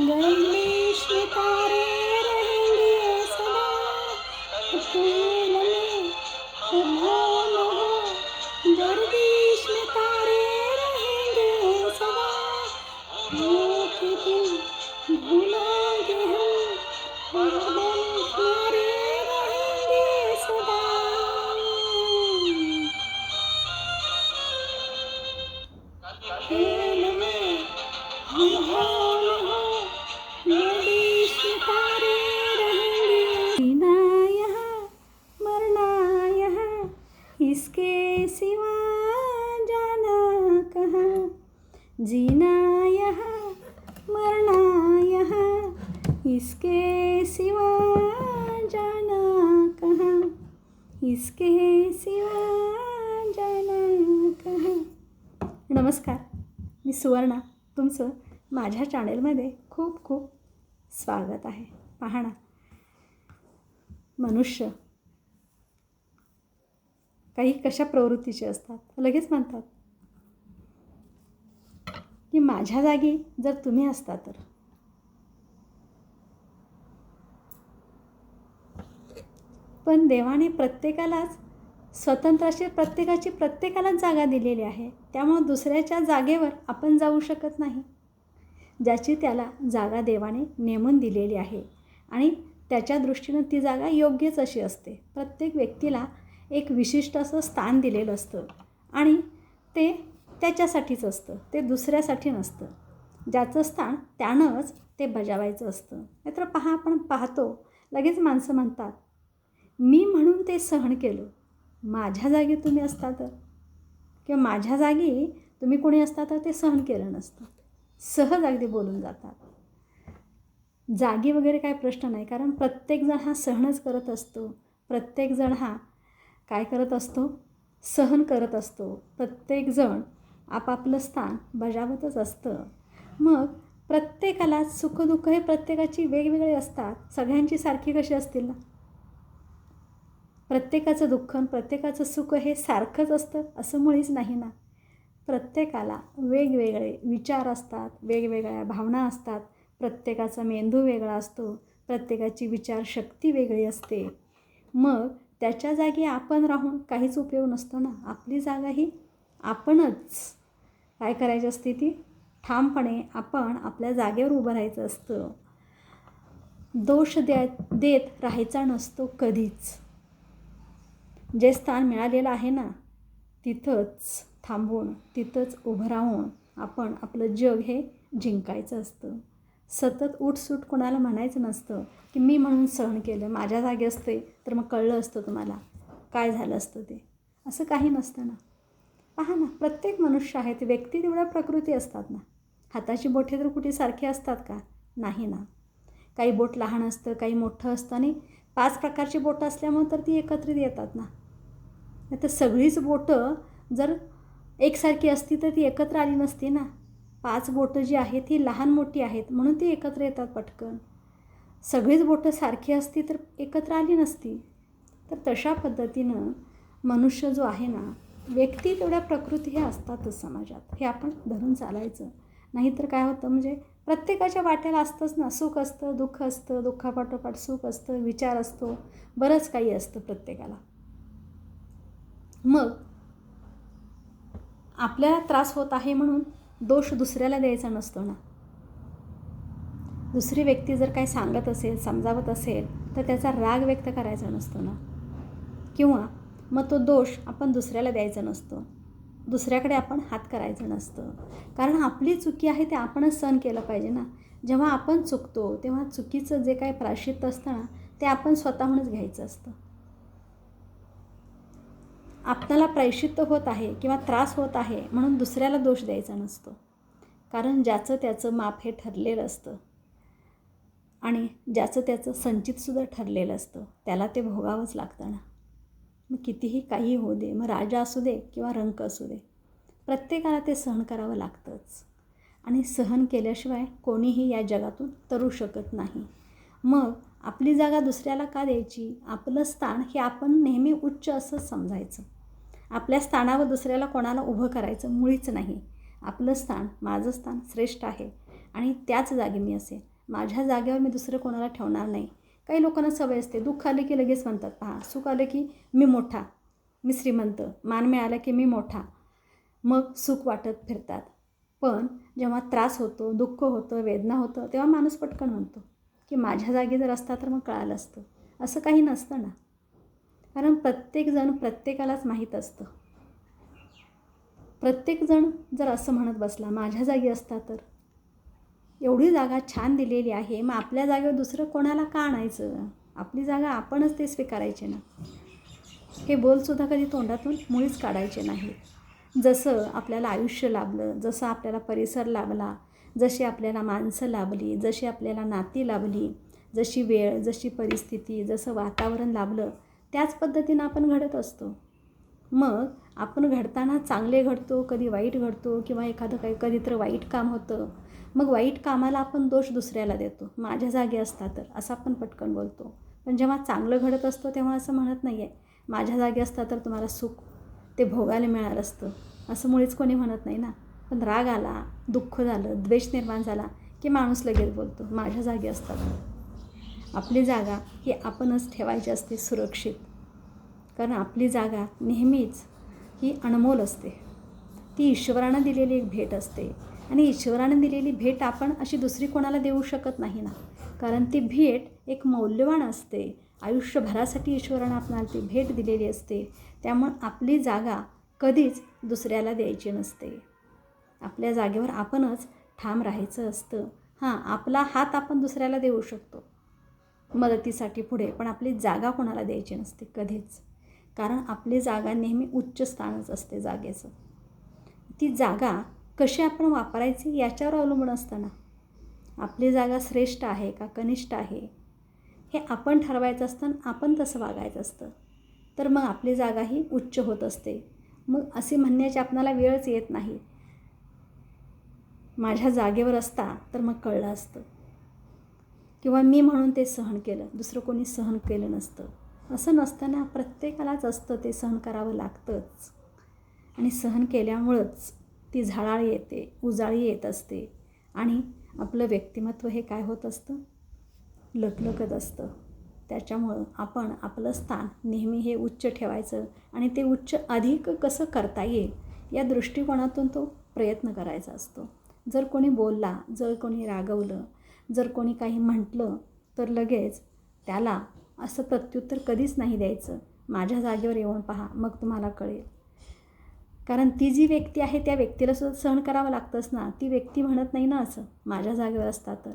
गणेश में जीनाय मरणाय इसके सिवा जाना कहा? इसके सिवा जाना कहा? नमस्कार मी सुवर्णा तुमचं माझ्या चॅनेलमध्ये खूप खूप स्वागत आहे. पहा ना मनुष्य काही कशा प्रवृत्तीचे असतात? लगेच म्हणतात की माझ्या जागी जर तुम्ही असता तर. पण देवाने प्रत्येकालाच स्वतंत्र अशी प्रत्येकाची प्रत्येकालाच जागा दिलेली आहे. त्यामुळं दुसऱ्याच्या जागेवर आपण जाऊ शकत नाही. ज्याची त्याला जागा देवाने नेमून दिलेली आहे. आणि त्याच्या दृष्टीनं ती जागा योग्यच अशी असते. प्रत्येक व्यक्तीला एक विशिष्ट असं स्थान दिलेलं असतं. आणि ते त्याच्यासाठीच असतं ते दुसऱ्यासाठी नसतं. ज्याचं स्थान त्यानंच ते बजावायचं असतं. नाहीतर पहा आपण पाहतो लगेच माणसं म्हणतात मी म्हणून ते सहन केलं. माझ्या जागी तुम्ही असता तर. किंवा माझ्या जागी तुम्ही कोणी असता तर ते सहन केलं नसतं. सहज अगदी बोलून जातात. जागी वगैरे काय प्रश्न नाही कारण प्रत्येकजण हा सहनच करत असतो. प्रत्येकजण हा काय करत असतो? सहन करत असतो. प्रत्येकजण आपापलं स्थान बजावतच असतं. मग प्रत्येकाला सुखदुःख हे प्रत्येकाची वेगवेगळे असतात. सगळ्यांची सारखी कशी असतील? ना प्रत्येकाचं दुःख प्रत्येकाचं सुख हे सारखंच असतं असं मुळीच नाही ना? प्रत्येकाला वेगवेगळे विचार असतात वेगवेगळ्या भावना असतात. प्रत्येकाचा मेंदू वेगळा असतो प्रत्येकाची विचारशक्ती वेगळी असते. मग त्याच्या जागी आपण राहून काहीच उपयोग नसतो ना? आपली जागा ही आपणच काय करायची असते ती? ठामपणे आपण आपल्या जागेवर उभं राहायचं असतं. दोष द्या देत राहायचा नसतो कधीच. जे स्थान मिळालेलं आहे ना तिथंच थांबून तिथंच उभं राहून आपण आपलं जग हे जिंकायचं असतं. सतत उठसूट कोणाला म्हणायचं नसतं की मी म्हणून सहन केलं माझ्या जागी असते तर मग कळलं असतं तुम्हाला. काय झालं असतं ते? असं काही नसतं ना. पहा ना प्रत्येक मनुष्य आहे ते व्यक्ती तेवढ्या प्रकृती असतात ना. हाताची बोटे तर कुठे सारखी असतात का? नाही ना. काही बोट लहान असतं काही मोठं असतं आणि पाच प्रकारची बोटं असल्यामुळे तर ती एकत्रित येतात ना. नाही तर सगळीच बोटं जर एकसारखी असती तर ती एकत्र आली नसती ना. पाच बोटं जी आहेत ती लहान मोठी आहेत म्हणून ती एकत्र येतात पटकन. सगळीच बोटं सारखी असती तर एकत्र आली नसती. तर तशा पद्धतीनं मनुष्य जो आहे ना व्यक्ती तेवढ्या प्रकृती हे असतातच समाजात. हे आपण धरून चालायचं. नाहीतर काय होतं म्हणजे प्रत्येकाच्या वाट्याला असतंच ना. सुख असतं दुःख असतं दुःखापाठोपाठ सुख असतं विचार असतो. बरंच काही असतं प्रत्येकाला. मग आपल्याला त्रास होत आहे म्हणून दोष दुसऱ्याला द्यायचा नसतो ना. दुसरी व्यक्ती जर काही सांगत असेल समजावत असेल तर त्याचा राग व्यक्त करायचा नसतो ना. किंवा मग तो दोष आपण दुसऱ्याला द्यायचा नसतो. दुसऱ्याकडे आपण हात करायचं नसतं. कारण आपली चुकी आहे ते आपणच सहन केलं पाहिजे ना. जेव्हा आपण चुकतो तेव्हा चुकीचं जे काही प्राशित असतं ना ते आपण स्वतःहूनच घ्यायचं असतं. आपल्याला प्रायश्चित्त होत आहे किंवा त्रास होत आहे म्हणून दुसऱ्याला दोष द्यायचा नसतो. कारण ज्याचं त्याचं माप हे ठरलेलं असतं. आणि ज्याचं त्याचं संचितसुद्धा ठरलेलं असतं. त्याला ते भोगावंच लागतं ना. मग कितीही काही होऊ दे मग राजा असू दे किंवा रंक असू दे प्रत्येकाला ते सहन करावं लागतंच. आणि सहन केल्याशिवाय कोणीही या जगातून तरू शकत नाही. मग आपली जागा दुसऱ्याला का द्यायची? आपलं स्थान हे आपण नेहमी उच्च असंच समजायचं. आपल्या स्थानावर दुसऱ्याला कोणाला उभं करायचं मुळीच नाही. आपलं स्थान माझं स्थान श्रेष्ठ आहे. आणि त्याच जागी मी असेल माझ्या जागेवर मी दुसरं कोणाला ठेवणार नाही. काही लोकांना सवय असते. दुःख आले की लगेच म्हणतात पहा सुख आलं की मी मोठा मी श्रीमंत मान मिळाला की मी मोठा. मग सुख वाटत फिरतात. पण जेव्हा त्रास होतो दुःख होतं वेदना होतं तेव्हा माणूस पटकन म्हणतो की माझ्या जागी जर असता तर मग कळालं असतं. असं काही नसतं ना. कारण प्रत्येकजण प्रत्येकालाच माहीत असतं. प्रत्येकजण जर असं म्हणत बसला माझ्या जागी असता तर एवढी जागा छान दिलेली आहे. मग आपल्या जागेवर दुसरं कोणाला का आणायचं? आपली जागा आपणच ते स्वीकारायचे ना? हे बोलसुद्धा कधी तोंडातून मुळीच काढायचे नाही. जसं आपल्याला आयुष्य लाभलं जसं आपल्याला परिसर लाभला जशी आपल्याला माणसं लाभली जशी आपल्याला नाती लाभली जशी वेळ जशी परिस्थिती जसं वातावरण लाभलं त्याच पद्धतीनं आपण घडत असतो. मग आपण घडताना चांगले घडतो कधी वाईट घडतो किंवा एखादं काही कधीतर वाईट काम होतं मग वाईट कामाला आपण दोष दुसऱ्याला देतो. माझ्या जागी असता तर असं आपण पटकन बोलतो. पण जेव्हा चांगलं घडत असतो तेव्हा असं म्हणत नाही आहे माझ्या जागी असता तर तुम्हाला सुख ते भोगायला मिळणार असतं. असं मुळीच कोणी म्हणत नाही ना. पण राग आला दुःख झालं द्वेष निर्माण झाला की माणूस लगेच बोलतो माझ्या जागी असतात आपली जागा ही आपणच ठेवायची असते सुरक्षित. कारण आपली जागा नेहमीच ही अनमोल असते. ती ईश्वरानं दिलेली एक भेट असते. आणि ईश्वरानं दिलेली भेट आपण अशी दुसरी कोणाला देऊ शकत नाही ना. कारण ती भेट एक मौल्यवान असते. आयुष्यभरासाठी ईश्वरानं आपणाला ती भेट दिलेली असते. त्यामुळं आपली जागा कधीच दुसऱ्याला द्यायची नसते. आपल्या जागेवर आपणच ठाम राहायचं असतं. हां आपला हात आपण दुसऱ्याला देऊ शकतो. मदतीसाठी पुढे पण आपली जागा कोणाला द्यायची नसते कधीच. कारण आपली जागा नेहमी उच्च स्थानच असते जागेचं. ती जागा कसे आपण वापरायची याच्यावर अवलंबून असतं ना आपली जागा श्रेष्ठ आहे का कनिष्ठ आहे? हे आपण ठरवायचं असतं आणि आपण तसं वागायचं असतं. तर मग आपली जागा ही उच्च होत असते. मग असे म्हणण्याची आपणाला वेळच येत नाही. माझ्या जागेवर असता तर मग कळलं असतं. किंवा मी म्हणून ते सहन केलं दुसरं कोणी सहन केलं नसतं. असं नसताना प्रत्येकालाच असतं ते सहन करावं लागतंच. आणि सहन केल्यामुळंच ती झळाळ येते उजाळी येत असते. आणि आपलं व्यक्तिमत्व हे काय होत असतं? लकलकत असतं. त्याच्यामुळं आपण आपलं स्थान नेहमी हे उच्च ठेवायचं आणि ते उच्च अधिक कसं करता येईल या दृष्टिकोनातून तो प्रयत्न करायचा असतो. जर कोणी बोलला जर कोणी रागवलं जर कोणी काही म्हटलं तर लगेच त्याला असं प्रत्युत्तर कधीच नाही द्यायचं. माझ्या जागेवर येऊन पहा मग तुम्हाला कळेल. कारण ती जी व्यक्ती आहे त्या व्यक्तीला सुद्धा सहन करावं लागतंच ना. ती व्यक्ती म्हणत नाही ना असं माझ्या जागेवर असता तर.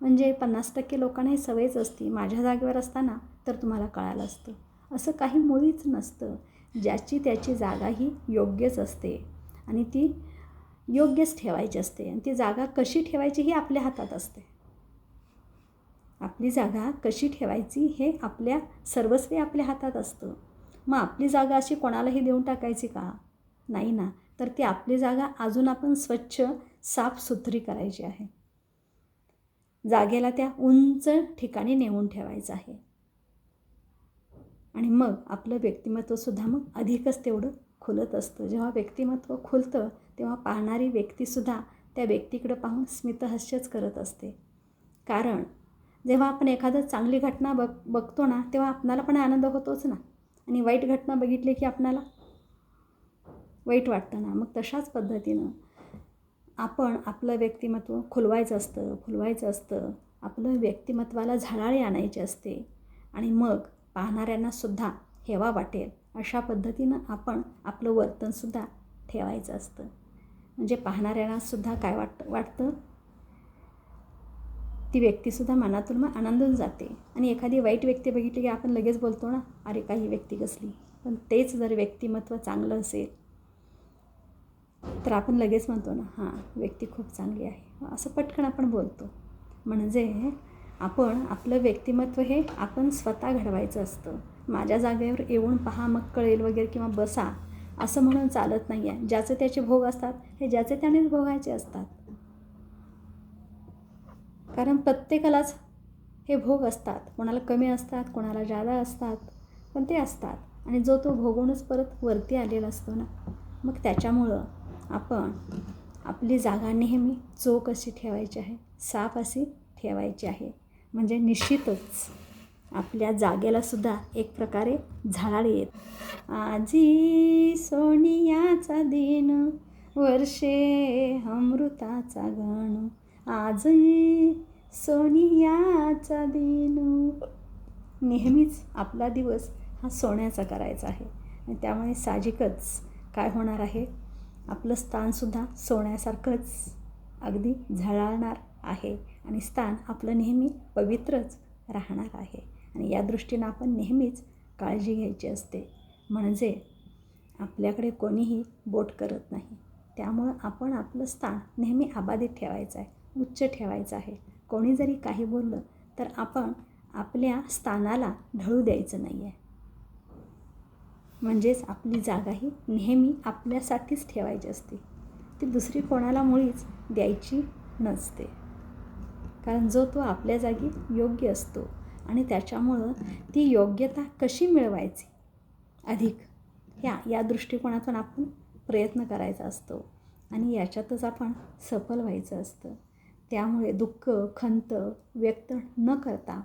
म्हणजे पन्नास टक्के लोकांना ही सवयच असते. माझ्या जागेवर असताना तर तुम्हाला कळालं असतं. असं काही मुळीच नसतं. ज्याची त्याची जागा ही योग्यच असते. आणि ती योग्यच ठेवायची असते. आणि ती जागा कशी ठेवायची ही आपल्या हातात असते. आपली जागा कशी ठेवायची हे आपल्या सर्वस्वी आपल्या हातात असतं. मग आपली जागा अशी कोणालाही देऊन टाकायची का? नाही ना? तर ती आपली जागा अजून आपण स्वच्छ साफसुथरी करायची आहे. जागेला त्या उंच ठिकाणी नेऊन ठेवायचं आहे. आणि मग आपलं व्यक्तिमत्वसुद्धा मग अधिकच तेवढं खुलत असतं. जेव्हा व्यक्तिमत्व खुलतं तेव्हा पाहणारी व्यक्तीसुद्धा त्या व्यक्तीकडं पाहून स्मितहास्यच करत असते. कारण जेव्हा आपण एखादं चांगली घटना बघ बघतो ना तेव्हा आपणाला पण आनंद होतोच ना. आणि वाईट घटना बघितली की आपणाला वाईट वाटतं ना मग तशाच पद्धतीनं आपण आपलं व्यक्तिमत्व खुलवायचं असतं फुलवायचं असतं. आपलं व्यक्तिमत्वाला झळाळी आणायची असते. आणि मग पाहणाऱ्यांनासुद्धा हेवा वाटेल. अशा पद्धतीनं आपण आपलं वर्तनसुद्धा ठेवायचं असतं. म्हणजे पाहणाऱ्यांनासुद्धा काय वाट वाटतं? ती व्यक्तीसुद्धा मनातून मग आनंदून जाते. आणि एखादी वाईट व्यक्ती बघितली की आपण लगेच बोलतो ना अरे काही व्यक्ती कसली? पण तेच जर व्यक्तिमत्व चांगलं असेल तर आपण लगेच म्हणतो ना हां व्यक्ती खूप चांगली आहे. असं पटकन आपण बोलतो. म्हणजे आपण आपलं व्यक्तिमत्व हे आपण स्वतः घडवायचं असतं. माझ्या जागेवर येऊन पहा मग कळेल वगैरे किंवा बसा असं म्हणून चालत नाही आहे ज्याचे त्याचे भोग असतात हे ज्याचे त्यानेच भोगायचे असतात. कारण प्रत्येकालाच हे भोग असतात. कोणाला कमी असतात कोणाला जादा असतात पण ते असतात. आणि जो तो भोगूनच परत वरती आलेला असतो ना मग त्याच्यामुळं आपण आपली जागा नेहमी चोख अशी ठेवायची आहे साफ अशी ठेवायची आहे. म्हणजे निश्चितच आपल्या जागेलासुद्धा एक प्रकारे झाड येत. आजी सोनियाचा दिन वर्षे अमृताचा गण. आजही सोनियाचा दिन. नेहमीच आपला दिवस हा सोन्याचा करायचा आहे. आणि त्यामुळे साहजिकच काय होणार आहे? आपलं स्थानसुद्धा सोन्यासारखंच अगदी झळाळणार आहे आणि स्थान आपलं नेहमी पवित्रच राहणार आहे. आणि या दृष्टीनं आपण नेहमीच काळजी घ्यायची असते. म्हणजे आपल्याकडे कोणीही बोट करत नाही. त्यामुळं आपण आपलं स्थान नेहमी अबाधित ठेवायचं आहे उच्च ठेवायचं आहे. कोणी जरी काही बोललं तर आपण आपल्या स्थानाला ढळू द्यायचं नाही आहे म्हणजेच आपली जागा ही नेहमी आपल्यासाठीच ठेवायची असते. ती दुसरी कोणाला मुळीच द्यायची नसते. कारण जो तो आपल्या जागी योग्य असतो आणि त्याच्यामुळं ती योग्यता कशी मिळवायची? अधिक ह्या या दृष्टिकोनातून आपण प्रयत्न करायचा असतो आणि याच्यातच आपण सफल व्हायचं असतं. त्यामुळे दुःख खंत व्यक्त न करता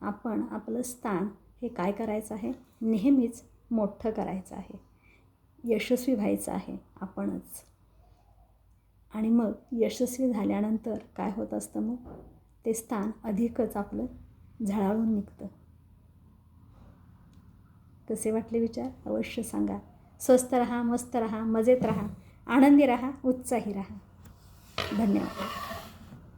आपण आपलं स्थान हे काय करायचं आहे? नेहमीच मोठं करायचं आहे. यशस्वी व्हायचं आहे आपणच. आणि मग यशस्वी झाल्यानंतर काय होत असतं मग? ते स्थान अधिकच आपलं झळाळून निघतं. कसे वाटले विचार? अवश्य सांगा. स्वस्त रहा मस्त रहा मजेत रहा आनंदी रहा उत्साही रहा. धन्यवाद.